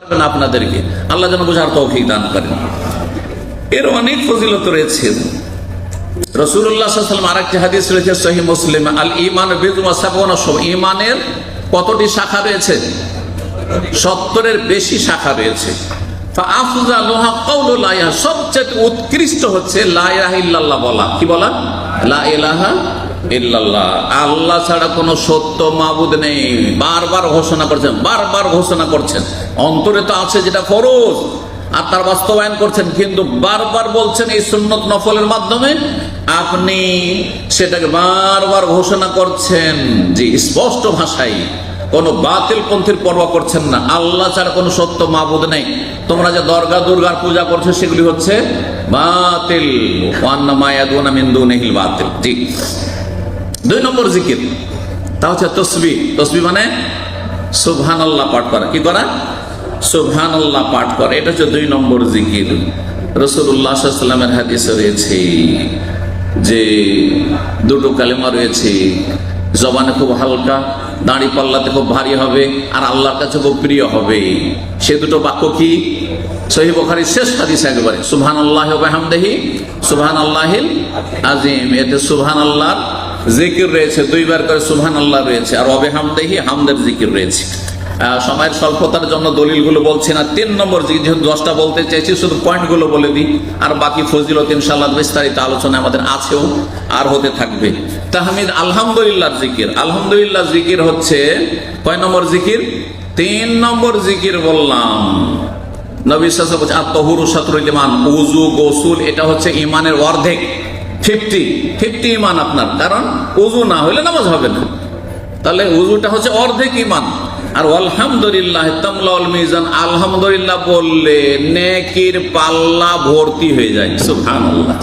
আপনাদেরকে। আল্লাহ যেন বোঝার তৌফিক দান করেন। এর অনেক ফজিলত রয়েছে। কতটি শাখা রয়েছে? সত্তরের বেশি শাখা রয়েছে। সবচেয়ে উৎকৃষ্ট হচ্ছে লা বলা। কি বলা? লা ইলাহা আল্লাহ ছাড়া কোনো সত্য মাবুদ নেই। বারবার ঘোষণা করছেন, বারবার ঘোষণা করছেন। অন্তরে তো আছে যেটা ফরজ, আর তার বাস্তবায়ন করছেন, কিন্তু বারবার বলছেন এই সুন্নত নফলের মাধ্যমে আপনি সেটাকে বারবার ঘোষণা করছেন যে স্পষ্ট ভাষায়, কোন বাতিল পন্থীর পরোয়া করছেন না। আল্লাহ ছাড়া কোনো সত্য মাবুদ নেই। তোমরা যে দর্গা দুর্গার পূজা করছ, সেগুলি হচ্ছে বাতিল। বাতিল। জি। দুই নম্বর জিকির। তা হচ্ছে তসবি। তসবি মানে সুবহানাল্লাহ পাঠ করা। কি করা? সুবহানাল্লাহ পাঠ করা। এটা হচ্ছে দুই নম্বর জিকির। রসুল্লাহ সাল্লামের হাদিসে রয়েছে যে দুটো কালেমা রয়েছে। জবানে খুব হালকা, দাড়ি পাল্লাতে খুব ভারী হবে, আর আল্লাহর কাছে খুব প্রিয় হবে। সে দুটো বাক্য কি? সহি বখারির শেষ হাদিস একবারে। সুবহান আল্লাহ হামদেহি সুবহান আল্লাহিল আজিম এতে সুবহান আল্লাহর জিকির রয়েছে, দুইবার করে সুবহান আল্লাহ রয়েছে, আর অবে হামদেহি হামদের জিকির রয়েছে। সময়ের স্বল্পতার জন্য দলিলগুলো বলছি না, তিন নম্বর দশটা বলতে চাইছি শুধু পয়েন্টগুলো বলে দিই, আর বাকি ফজিলত ইনশাল্লাহ বিস্তারিত আলোচনা আমাদের আছেও, আর হতে থাকবে। তাহমিদ, আলহামদুলিল্লাহ জিকির। আলহামদুলিল্লাহ জিকির হচ্ছে, কয় নম্বর জিকির? তিন নম্বর জিকির বললাম, নবী বলছে আত্মহুরু সাতরুল ইমান উজু গোসুল, এটা হচ্ছে ইমানের অর্ধেক। ফিফটি ফিফটি ইমান আপনার, কারণ উজু না হলে নামাজ হবে না। তাহলে উজুটা হচ্ছে অর্ধেক ইমান। আর আলহামদুলিল্লাহ তামলাউল মিজান, আলহামদুলিল্লাহ বললে নেকির পাল্লা ভর্তি হয়ে যায়, সুবহানাল্লাহ।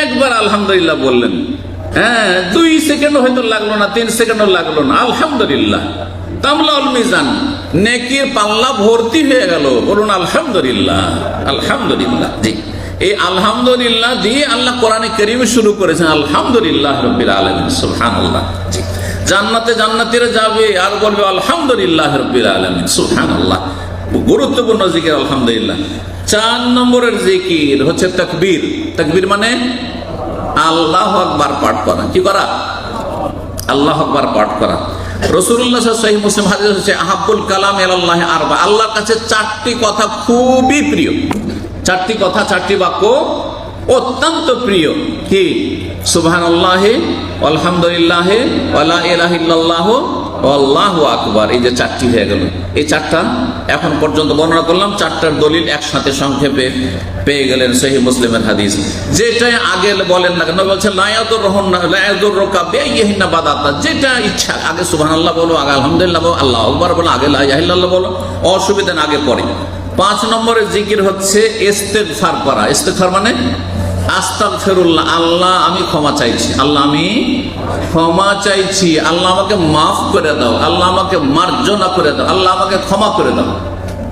একবার আলহামদুলিল্লাহ বললেন হ্যাঁ দুই সেকেন্ড হয়তো লাগল না, তিন সেকেন্ডও লাগল না, আলহামদুলিল্লাহ। তামলাউল মিজান, নেকির পাল্লা ভর্তি হয়ে গেল, বলুন আলহামদুলিল্লাহ আলহামদুলিল্লাহ, জি। এই আলহামদুলিল্লাহ দিয়ে আল্লাহ কোরআনে করিম শুরু করেছেন, আলহামদুলিল্লাহ রবিল আলমিন, সুবহানাল্লাহ। জি জান্নাতে জান্নাতিরা যাবে, আর বলবে আলহামদুলিল্লাহ রবিল আলমিন, সুবহানাল্লাহ। গুরুত্বপূর্ণ জিকির, আলহামদুলিল্লাহ। চার নম্বরের জিকির হচ্ছে তকবীর। তকবীর মানে আল্লাহ আকবার পাঠ করা। কি করা? আল্লাহ আকবার পাঠ করা। রসুল্লাহ সহি মুসলিম হাদিস হচ্ছে আহাবুল কালাম আল্লাহ আরবা। আল্লাহর কাছে চারটি কথা খুবই প্রিয়। চারটি কথা, চারটি বাক্য অত্যন্ত প্রিয়। কি? সুবহান আল্লাহ আলহামদুলিল্লাহ, ওয়ালা ইলাহিল্লাহ আল্লাহ আকবার। এই যে চারটি হয়ে গেল। এই চারটা এখন পর্যন্ত বর্ণনা করলাম, চারটার দলিল একসাথে সংক্ষেপে পেয়ে গেলেন সহি মুসলিমের হাদিস। যেটাই আগে বলেন না কেন বলছে লায়াদুর রহন লায়াদুর রোকা বেইহিনা বাদাতা। যেটা ইচ্ছা, আগে সুবহানাল্লাহ বলো, আগে আলহামদুলিল্লাহ বলো, আল্লাহ আকবার বলো, আগে লা ইলাহা ইল্লাল্লাহ বলো, অসুবিধা আগে পড়ে। পাঁচ নম্বরের জিকির হচ্ছে ইস্তেগফার করা। ইস্তেগফার মানে আস্তাক ফেরুল্লাহ আল্লাহ আমি ক্ষমা চাইছি, আল্লাহ আমি ক্ষমা চাইছি, আল্লাহ আমাকে মাফ করে দাও, আল্লাহ আমাকে মার্জনা করে দাও, আল্লাহ আমাকে ক্ষমা করে দাও।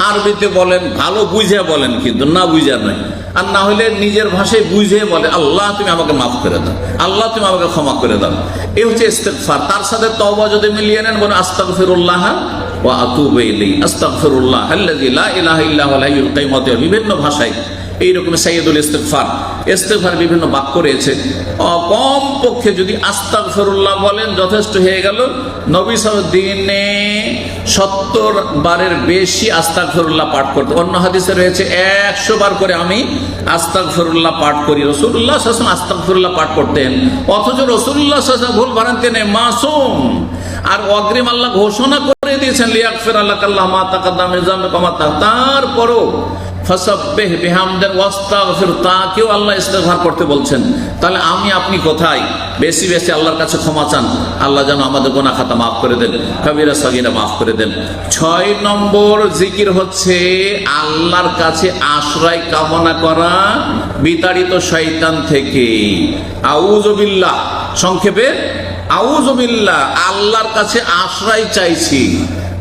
আরবিতে বলেন, ভালো বুঝে বলেন কিন্তু না বুঝে নয়। আর না হলে নিজের ভাষায় বুঝে বলে, আল্লাহ তুমি আমাকে মাফ করে দাও, আল্লাহ তুমি আমাকে ক্ষমা করে দাও। এই হচ্ছে ইস্তেগফার। তার সাথে তওবা যদি মিলিয়ে নেন বলে আস্তাগফিরুল্লাহ ওয়া আতুবু ইলাইহি, আস্তাগফিরুল্লাহ আল্লাযী লা ইলাহা ইল্লা হুয়াল হাইয়ুল কাইয়্যুম বিভিন্ন ভাষায় এইরকম সাইয়দুল ইস্তেগফার ইস্তেগফার বিভিন্ন বাক্য রয়েছে। কম পক্ষে যদি আস্তাক ফেরুল্লাহ বলেন, যথেষ্ট হয়ে গেল। নবী দিনে সত্তর বারের বেশি আস্তাক ফেরুল্লাহ পাঠ করতে। অন্য হাদিসে রয়েছে, একশো বার করে আমি আস্তাক ফেরুল্লাহ পাঠ করি। রসুল্লাহ শাসন আস্তাক ফেরুল্লাহ পাঠ করতেন। অথচ রসুল্লাহ শাসন ভুল নেই মাসুম আর অগ্রিম আল্লাহ ঘোষণা করে দিয়েছেন লিয়াক ফের আল্লাহ কাল্লাহ মা তাকাদ্দাম কমা তারপরও তাকেও আল্লাহ করতে বলছেন। তাহলে আমি, আপনি কোথায়? বেশি বেশি আল্লাহর কাছে ক্ষমা চান। আল্লাহ যেন আমাদের মাফ করে দেন, কবিরা মাফ করে দেন। ছয় নম্বর জিকির হচ্ছে আল্লাহর কাছে আশ্রয় কামনা করা, বিতাড়িত শয়তান থেকে। আউজবিল্লাহ সংক্ষেপে আল্লাহর কাছে আশ্রয় চাইছি।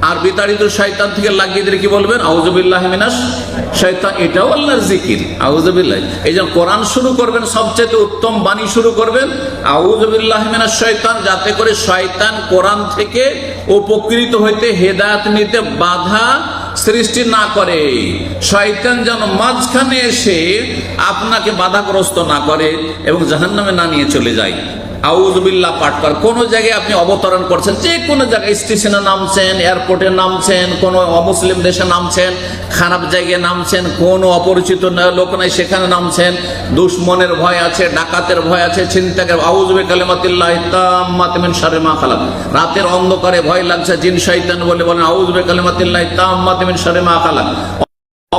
আর বিতাড়িত শয়তান থেকে লাগিয়ে দিলে কি বলবেন? আউজবিল্লাহ মিনাস শয়তান, এটাও আল্লাহর জিকির। আউজবিল্লাহ এই যে কোরআন শুরু করবেন সবচেয়ে উত্তম বাণী শুরু করবেন আউজবিল্লাহ মিনাস শয়তান, যাতে করে শয়তান কোরআন থেকে উপকৃত হইতে হেদায়ত নিতে বাধা সৃষ্টি না করে। শয়তান যেন মাঝখানে এসে আপনাকে বাধাগ্রস্ত না করে এবং জাহান্নামে না নিয়ে চলে যায়। আউজবিল্লাহ পাঠ কর। কোন জায়গায় আপনি অবতরণ করছেন, যে কোনো জায়গায় স্টেশনে নামছেন, এয়ারপোর্টে নামছেন, কোন অমুসলিম দেশে নামছেন, খারাপ জায়গায় নামছেন, কোন অপরিচিত লোক নাই সেখানে নামছেন, দুশ্মনের ভয় আছে, ডাকাতের ভয় আছে চিন্তাকে আউজবে কালেমাতিল্লাহ তাম্মাতিমিন শারে মা খালাক। রাতের অন্ধকারে ভয় লাগছে, জিন শয়তান বলে বলেন আউজবে কালেমাতিল্লাহ তাম্মাতিমিন শারে মা খালাক।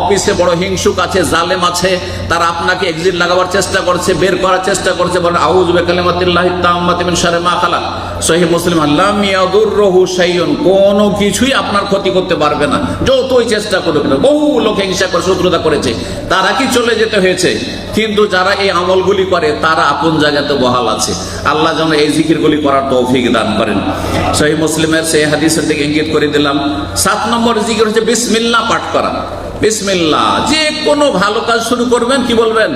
অফিসে বড় হিংসুক আছে, জালেম আছে, তারা আপনাকে এক্সিট লাগাবার চেষ্টা করছে, বের করার চেষ্টা করছে, বলেন আউজ বেকালিমাতিল্লাহ সহি মুসলিম আল্লাহ মিয়াদুররহু শাইউন। কোনো কিছুই আপনার ক্ষতি করতে পারবে না। যতই চেষ্টা করুক না বহু লোক হিংসা করে, শত্রুতা করেছে। তারা কি চলে যেতে হয়েছে? কিন্তু যারা এই আমলগুলি করে, তারা আপন জায়গাতে বহাল আছে। আল্লাহ যেন এই জিকিরগুলি করার তৌফিক দান করেন। সহি মুসলিমের সেই হাদিসের দিকে ইঙ্গিত করে দিলাম, সাত নম্বর জিকির হচ্ছে, বিসমিল্লাহ পাঠ করা। বিসমিল্লাহ। যে কোনো ভালো কাজ শুরু করবেন, কি বলবেন?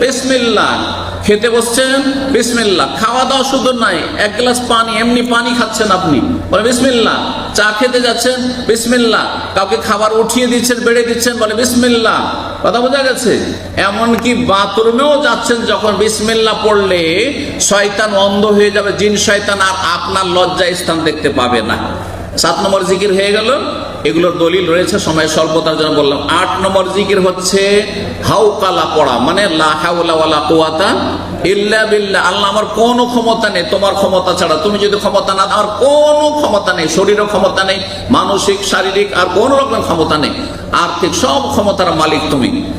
বিসমিল্লাহ। খেতে বসছেন, বিসমিল্লাহ। খাওয়া দাওয়া শুধু নাই, এক গ্লাস পানি, এমনি পানি খাচ্ছেন আপনি। বলে বিসমিল্লাহ। চা খেতে যাচ্ছেন, বিসমিল্লাহ। কাউকে খাবার উঠিয়ে দিচ্ছেন, বেড়ে দিচ্ছেন, বলে বিসমিল্লাহ। কথা বোঝা গেছে? এমনকি বাথরুমেও যাচ্ছেন যখন বিসমিল্লাহ পড়লে, শয়তান অন্ধ হয়ে যাবে, জিন শয়তান আর আপনার লজ্জা স্থান দেখতে পাবে না। সাত নম্বর জিকির হয়ে গেল। এগুলোর দলিল রয়েছে, সময় স্বল্পতার জন্য বললাম। আট নম্বর জিকির হচ্ছে হাউকালা পড়া মানে ইল্লা বিল্লাহ। আল্লাহ আমার কোনো ক্ষমতা নেই, তোমার ক্ষমতা ছাড়া। তুমি যদি ক্ষমতা না কোনো ক্ষমতা নেই ক্ষমতা নেই, মানসিক, শারীরিক, আর ক্ষমতা নেই। আর্থিক সব ক্ষমতার মালিক তুমি।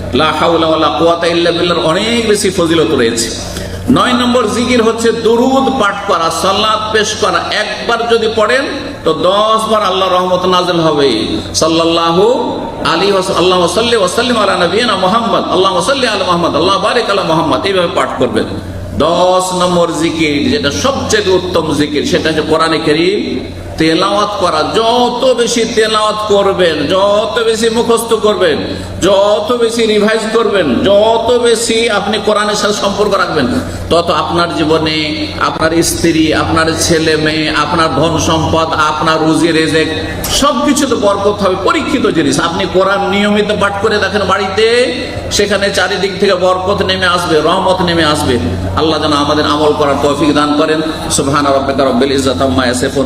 অনেক বেশি ফজিলত রয়েছে। নয় নম্বর জিকির হচ্ছে, দুরুদ পাঠ করা সাল্লাত পেশ করা। একবার যদি পড়েন তো দশ বার আল্লাহ রহমত নাজল হবে। সাল্লাহ আলী আল্লাহ সাল্লি ওয়াসাল্লিম আলা নবীনা মোহাম্মদ। আল্লাহ সাল্লি আল মোহাম্মদ। আল্লাহ বারিক আলা মোহাম্মদ। এইভাবে পাঠ করবেন। দশ নম্বর জিকির, যেটা সবচেয়ে উত্তম জিকির, সেটা হচ্ছে কোরআনে করিম। তেলাওয়াত করা, যত বেশি তেলাওয়াত করবেন, যত বেশি মুখস্থ করবেন, যত বেশি রিভাইজ করবেন, যত বেশি আপনি কোরআনের সাথে সম্পর্ক রাখবেন, তত আপনার জীবনে আপনার স্ত্রী, আপনার ছেলে মেয়ে, আপনার ধন সম্পদ, আপনার রুজি রেজেক সবকিছু তো বরকত হবে, পরীক্ষিত জিনিস। আপনি কোরআন নিয়মিত পাঠ করে দেখেন বাড়িতে, সেখানে চারিদিক থেকে বরকত নেমে আসবে, রহমত নেমে আসবে। আল্লাহ যেন আমাদের আমল করার তৌফিক দান করেন। সুবহান রাব্বিকা রব্বিল ইজ্জাতি আম্মা ইয়াসিফুন